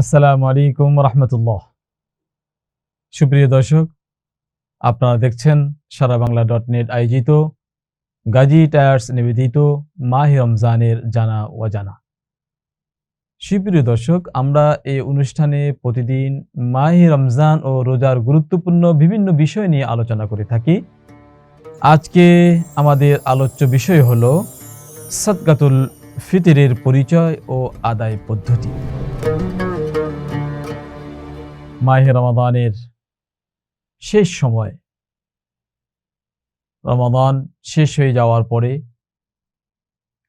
আসসালামু আলাইকুম রহমতুল্লাহ। সুপ্রিয় দর্শক, আপনারা দেখছেন সারা বাংলা ডট নেট আয়োজিত গাজী টায়ার্স নিবেদিত মাহি রমজানের জানা অজানা। সুপ্রিয় দর্শক, আমরা এই অনুষ্ঠানে প্রতিদিন মাহি রমজান ও রোজার গুরুত্বপূর্ণ বিভিন্ন বিষয় নিয়ে আলোচনা করে থাকি। আজকে আমাদের আলোচ্য বিষয় হল সদকাতুল ফিতিরের পরিচয় ও আদায় পদ্ধতি। মাহে রমাদানের শেষ সময়। রমাদান শেষ হয়ে যাওয়ার পরে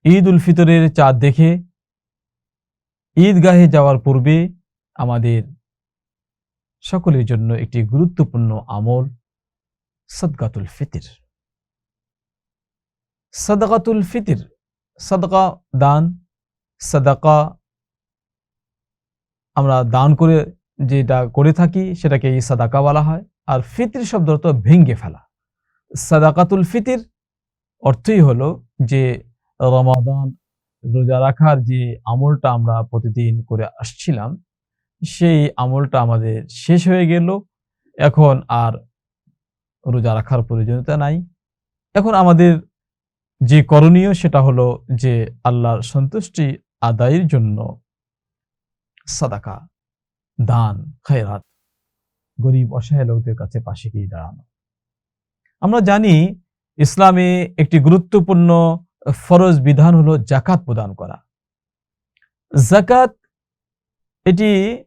ঈদ উল ফিতরের চাঁদ দেখে ঈদগাহে যাওয়ার পূর্বে আমাদের সকলের জন্য একটি গুরুত্বপূর্ণ আমল, সদকাতুল ফিতির। সদকাতুল ফিতির, সদকা দান, সদাকা আমরা দান করে যেটা করে থাকি সেটাকে এই সাদাকা বলা হয়। আর ফিতির শব্দ অর্থ ভেঙ্গে ফেলা। সাদাকাতুল ফিতির অর্থই হলো যে রমাদান, রোজা রাখার যে আমলটা আমরা প্রতিদিন করে আসছিলাম, সেই আমলটা আমাদের শেষ হয়ে গেল। এখন আর রোজা রাখার প্রয়োজনীয়তা নাই। এখন আমাদের যে করণীয় সেটা হলো যে আল্লাহর সন্তুষ্টি আদায়ের জন্য সাদাকা। দান, খায়রাত। গরিব, অসহায় লোকদের কাছে পাশে গিয়ে দাঁড়ানো। আমরা জানি ইসলামে একটি গুরুত্বপূর্ণ ফরজ বিধান হলো জাকাত প্রদান করা। জাকাত এটি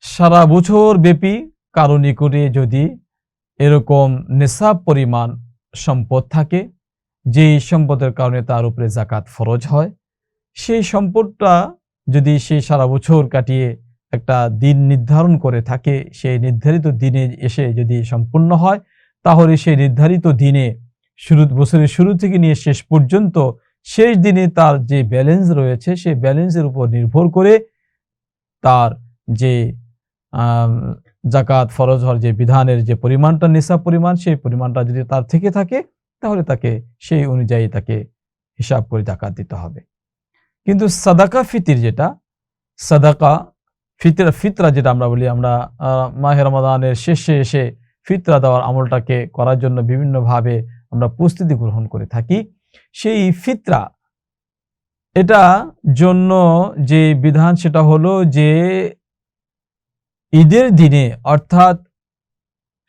সারা বছর ব্যাপী কারও নিকটে যদি এরকম নেশাব পরিমাণ সম্পদ থাকে, যেই সম্পদের কারণে তার উপরে জাকাত ফরজ হয়, সেই সম্পদটা যদি সে সারা বছর কাটিয়ে একটা দিন নির্ধারণ করে থাকে, সেই নির্ধারিত দিনে এসে যদি সম্পূর্ণ হয়, তাহলে সেই নির্ধারিত দিনে শুরু, বছরের শুরু থেকে নিয়ে শেষ পর্যন্ত শেষ দিনে তার যে ব্যালেন্স রয়েছে, সেই ব্যালেন্সের উপর নির্ভর করে তার যে জাকাত ফরজ হওয়ার যে বিধানের যে পরিমাণটা নেশা পরিমাণ, সেই পরিমাণটা যদি তার থেকে থাকে, তাহলে তাকে সেই অনুযায়ী তাকে হিসাব করে জাকাত দিতে হবে। কিন্তু সাদাকা ফিতির যেটা, সাদাকা ফিতরা ফিতরা যেটা আমরা বলি, আমরা মাহে রমাদানের শেষে এসে ফিতরা দেওয়ার আমলটাকে করার জন্য বিভিন্নভাবে আমরা প্রস্তুতি গ্রহণ করে থাকি। সেই ফিতরা, এটা জন্য যে বিধান সেটা হলো যে ঈদের দিনে, অর্থাৎ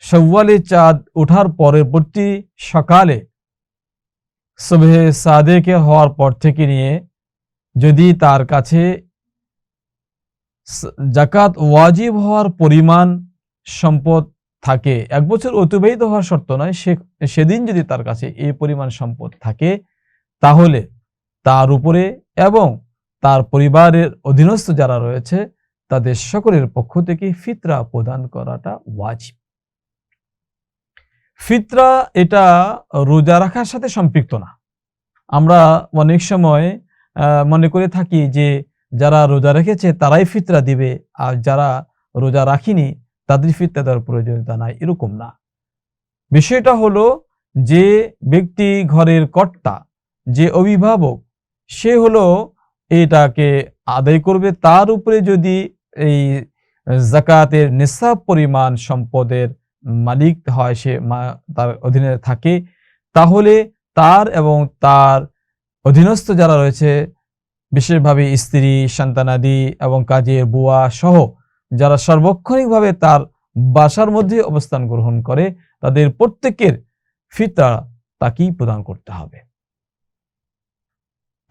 সব্বালে চাঁদ ওঠার পরবর্তী সকালে সুবহে সাদেকে হওয়ার পর থেকে নিয়ে যদি তার কাছে জাকাত ওয়াজিব হওয়ার পরিমাণ সম্পদ থাকে। এক বছর অতিবাহিত হওয়ার শর্ত নয়, সে, সেদিন যদি তার কাছে এই পরিমাণ সম্পদ থাকে, তাহলে তার উপরে এবং তার পরিবারের অধীনস্থ যারা রয়েছে, তাদের সকলের পক্ষ থেকে ফিতরা প্রদান করাটা ওয়াজিব। ফিতরা এটা রোজা রাখার সাথে সম্পৃক্ত না। আমরা অনেক সময় মনে করে থাকি যে যারা রোজা রেখেছে তারাই ফিতরা দিবে, আর যারা রোজা রাখিনি তাদের ফিতরা দেওয়ার প্রয়োজনীয়তা নাই, এরকম না। বিষয়টা হলো যে ব্যক্তি ঘরের কর্তা, যে অভিভাবক, সে হলো এটাকে আদায় করবে। তার উপরে যদি এই জাকাতের নিসাব পরিমাণ সম্পদের মালিক হয়, সে তার অধীনে থাকে, তাহলে তার এবং তার অধীনস্থ যারা রয়েছে বিশেষভাবে স্ত্রী, সন্তানাদি এবং কাজের বুয়া সহ যারা সার্বক্ষণিকভাবে তার বাসার মধ্যে অবস্থান গ্রহণ করে, তাদের প্রত্যেকের ফিতরা তাকেই প্রদান করতে হবে।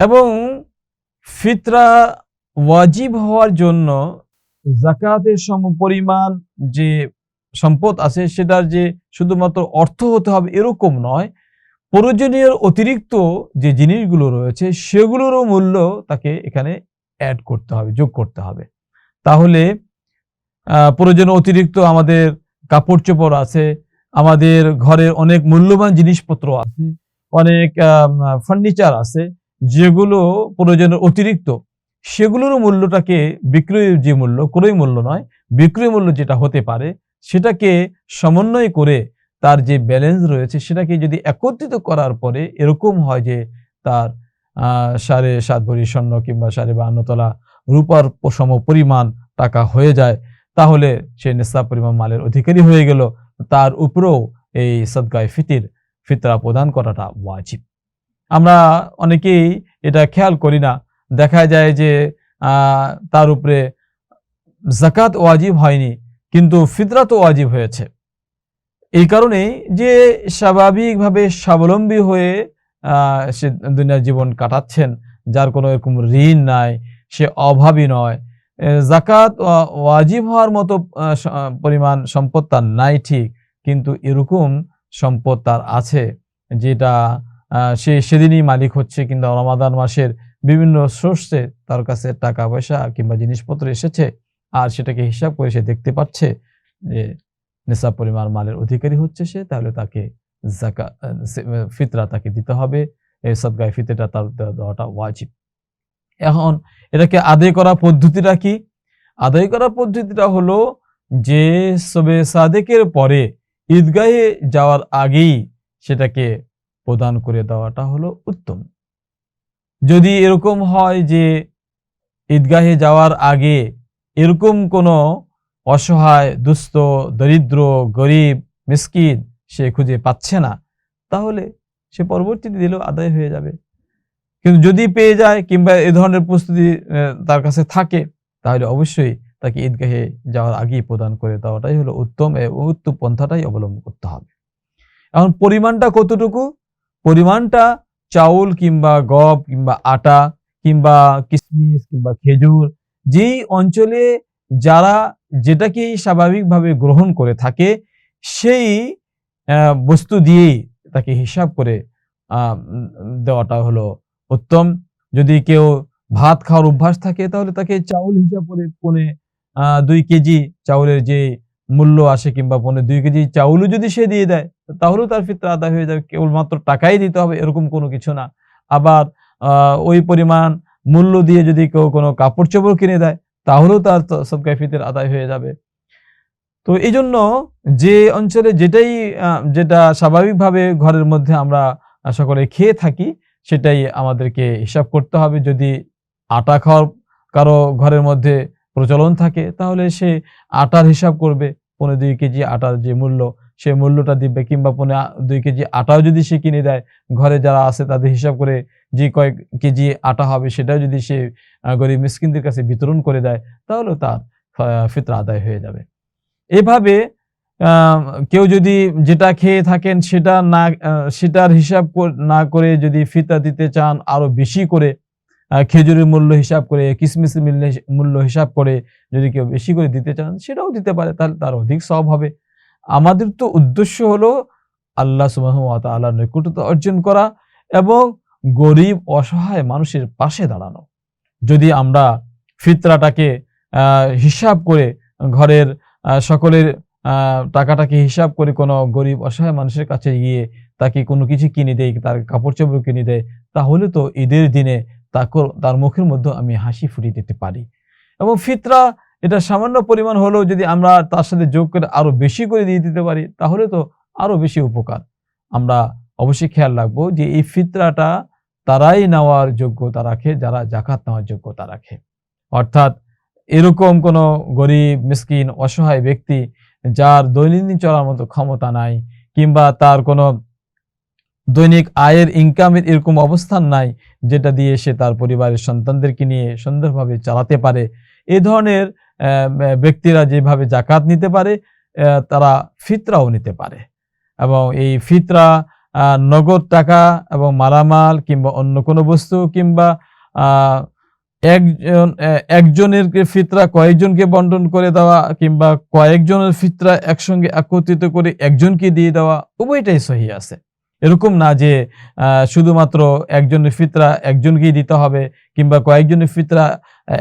এবং ফিতরা ওয়াজিব হওয়ার জন্য জাকাতের সম পরিমাণ যে সম্পদ আছে, সেটার যে শুধুমাত্র অর্থ হতে হবে এরকম নয় প্রয়োজনীয় অতিরিক্ত যে জিনিসগুলো রয়েছে সেগুলোরও মূল্য তাকে এখানে অ্যাড করতে হবে যোগ করতে হবে। তাহলে আহ, প্রয়োজনীয় অতিরিক্ত আমাদের কাপড় চোপড় আছে আমাদের ঘরের অনেক মূল্যবান জিনিসপত্র আছে অনেক ফার্নিচার আছে যেগুলো প্রয়োজনের অতিরিক্ত সেগুলোরও মূল্যটাকে বিক্রয় যে মূল্য ক্রয় মূল্য নয় বিক্রয় মূল্য যেটা হতে পারে সেটাকে সমন্বয় করে তার যে ব্যালেন্স রয়েছে সেটাকে যদি একত্রিত করার পরে এরকম হয় যে তার সাড়ে সাত ভরি স্বর্ণ কিংবা সাড়ে বান্ন তলা রূপার সম পরিমাণ টাকা হয়ে যায়, তাহলে সে নিসাব পরিমাণ মালের অধিকারী হয়ে গেল। তার উপরেও এই সদগায়ে ফিতির, ফিতরা প্রদান করাটা ওয়াজিব। আমরা অনেকেই এটা খেয়াল করি না। দেখা যায় যে তার উপরে জাকাত ওয়াজিব হয়নি, কিন্তু ফিতরা তো ওয়াজিব হয়েছে। এই কারণে যে স্বাভাবিকভাবে স্বাবলম্বী হয়ে সে দুনিয়ার জীবন কাটাচ্ছেন, যার কোনো এরকম ঋণ নাই, সে অভাবী নয় জাকাত ওয়াজিব হওয়ার মতো পরিমাণ সম্পদ তার নাই ঠিক, কিন্তু এরকম সম্পদ তার আছে, যেটা সে সেদিনই মালিক হচ্ছে, কিংবা রমাদান মাসের বিভিন্ন সোর্সে তার কাছে টাকা পয়সা কিংবা জিনিসপত্র এসেছে, আর সেটাকে হিসাব করে সে দেখতে পাচ্ছে, যে নেশা পরিমাণ মালের অধিকারী হচ্ছে সে, তাহলে তাকে জাকা ফিতরা তাকে দিতে হবে। এই সদগায় ফিতরটা তার দেওয়াটা ওয়াজিব। এখন এটাকে আদায় করা পদ্ধতিটা কি? আদায় করা পদ্ধতিটা হলো যে সবে সাদেকের পরে ঈদগাহে যাওয়ার আগেই সেটাকে প্রদান করে দেওয়াটা হলো উত্তম। যদি এরকম হয় যে ঈদগাহে যাওয়ার আগে এরকম কোনো অসহায়, দুস্থ, দরিদ্র, গরিব, মিসকিন সে খুঁজে পাচ্ছে না। তাহলে সে পরবর্তীতে দিলেও আদায় হয়ে যাবে। কিন্তু যদি পেয়ে যায় কিংবা এ ধরনের প্রস্তুতি তার কাছে থাকে, তাহলে অবশ্যই তাকে ঈদগাহে যাওয়ার আগেই প্রদান করে দেওয়াটাই হলো উত্তম এবং উত্তম পন্থাটাই অবলম্বন করতে হবে। এখন পরিমাণটা কতটুকু? পরিমাণটা চাউল কিংবা গম কিংবা আটা কিংবা কিশমিশ কিংবা খেজুর, যেই অঞ্চলে যারা যেটাকেই স্বাভাবিকভাবে গ্রহণ করে থাকে, সেই বস্তু দিয়েই তাকে হিসাব করে দেওয়াটা হলো উত্তম। যদি কেউ ভাত খাওয়ার অভ্যাস থাকে, তাহলে তাকে চাউল হিসাব করে পনে দুই কেজি চাউলের যে মূল্য আসে কিংবা পনে দুই কেজি চাউলও যদি সে দিয়ে দেয়, তাহলেও তার ফিতরা আদায় হয়ে যাবে। কেবলমাত্র টাকাই দিতে হবে, এরকম কোনো কিছু না। আবার ওই পরিমাণ মূল্য দিয়ে যদি কেউ কোনো কাপড় চোপড় কিনে দেয় তাহলেও তার সদকায় ফিতের আদায় হয়ে যাবে। তো এই জন্য যে অঞ্চলে যেটাই যেটা স্বাভাবিকভাবে ঘরের মধ্যে আমরা সকলে খেয়ে থাকি, সেটাই আমাদেরকে হিসাব করতে হবে। যদি আটা খাওয়ার কারও ঘরের মধ্যে প্রচলন থাকে, তাহলে সে আটার হিসাব করবে। পনেরো দুই কেজি আটার যে মূল্য, সে মূল্যটা দিবে কিংবা পনেরো দুই কেজি আটাও যদি সে কিনে দেয়, ঘরে যারা আছে তাদের হিসাব করে যে কয়েক কেজি আটা হবে সেটাও যদি সে গরিব মিসকিনদের কাছে বিতরণ করে দেয় তাহলেও তার ফিতরা আদায় হয়ে যাবে। এভাবে কেউ যদি যেটা খেয়ে থাকেন সেটা না সেটার হিসাব না করে যদি ফিতা দিতে চান, আরও বেশি করে খেজুরের মূল্য হিসাব করে কিসমিসের মূল্য- মূল্য হিসাব করে যদি কেউ বেশি করে দিতে চান, সেটাও দিতে পারে, তাহলে তার অধিক সব হবে। আমাদের তো উদ্দেশ্য হলো আল্লাহ সুবাহ আল্লাহ নৈকট্যতা অর্জন করা এবং গরিব, অসহায় মানুষের পাশে দাঁড়ানো। যদি আমরা ফিতরাটাকে হিসাব করে ঘরের সকলের টাকাটাকে হিসাব করে কোনো গরিব, অসহায় মানুষের কাছে গিয়ে তাকে কোনো কিছু কিনে দেয়, তার কাপড় চোপড় কিনে দেয়, তাহলে তো ঈদের দিনে তাকে, তার মুখের মধ্যে আমি হাসি ফুটিয়ে দিতে পারি। এবং ফিতরা এটা সামান্য পরিমাণ হলেও যদি আমরা তার সাথে যোগ করে আরও বেশি করে দিয়ে দিতে পারি, তাহলে তো আরও বেশি উপকার। আমরা অবশ্যই খেয়াল রাখব যে এই ফিতরাটা তারাই নেওয়ার যোগ্যতা রাখে, যারা জাকাত নেওয়ার যোগ্যতা রাখে। অর্থাৎ এরকম কোনো গরিব, মিসকিন, অসহায় ব্যক্তি যার দৈনন্দিন চলার মতো ক্ষমতা নাই কিংবা তার কোনো দৈনিক আয়ের ইনকামের এরকম অবস্থান নাই যেটা দিয়ে সে তার পরিবারের সন্তানদেরকে নিয়ে সুন্দরভাবে চালাতে পারে। এ ধরনের ব্যক্তিরা যেভাবে জাকাত নিতে পারে তারা ফিতরাও নিতে পারে এবং এই ফিতরা নগদ টাকা এবং মালামাল কিংবা অন্য কোনো বস্তু কিংবা একজন একজনের ফিতরা কয়েকজনকে বন্টন করে দেওয়া কিংবা কয়েকজনের ফিতরা একসঙ্গে একত্রিত করে একজনকে দিয়ে দেওয়া, উভয়টাই সহি আছে। এরকম না যে শুধুমাত্র একজনের ফিতরা একজনকেই দিতে হবে কিংবা কয়েকজনের ফিতরা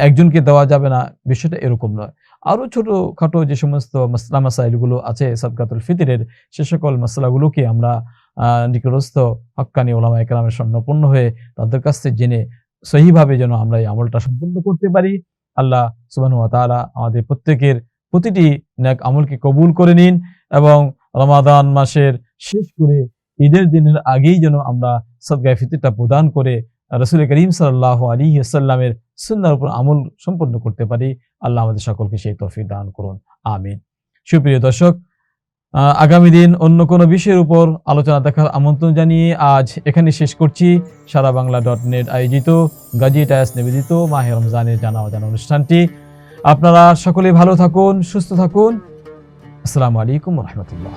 একজনকে দেওয়া যাবে না, বিষয়টা এরকম নয়। আরও ছোট খাটো যে সমস্ত মাসলা মাসাইলগুলো আছে সদকাতুল ফিতরের, সে সকল মশলাগুলোকে আমরা নিকটস্থ হক্কানি ওলামা একরামের স্বর্ণপূর্ণ হয়ে তাদের কাছ থেকে জেনে সহিভাবে যেন আমরা এই আমলটা সম্পূর্ণ করতে পারি। আল্লাহ সুবাহ তাআলা আমাদের প্রত্যেকের প্রতিটি ন্যাক আমলকে কবুল করে নিন এবং রমাদান মাসের শেষ করে ঈদের দিনের আগেই যেন আমরা সদগায়ে ফিতরটা প্রদান করে রসুল করিম সাল্লাহ আলী সাল্লামের সুন্নার উপর আমল সম্পন্ন করতে পারি। আল্লাহ আমাদের সকলকে সেই তৌফিক দান করুন। আমিন। সুপ্রিয় দর্শক আগামী দিন অন্য কোনো বিষয়ের উপর আলোচনা দেখার আমন্ত্রণ জানিয়ে আজ এখানে শেষ করছি। সারা বাংলা ডট নেট আয়োজিত গাজী টায়াস নিবেদিত, মাহে রমজানের জানা অজানা অনুষ্ঠানটি। আপনারা সকলে ভালো থাকুন, সুস্থ থাকুন। আসসালামু আলাইকুম রহমতুল্লাহ।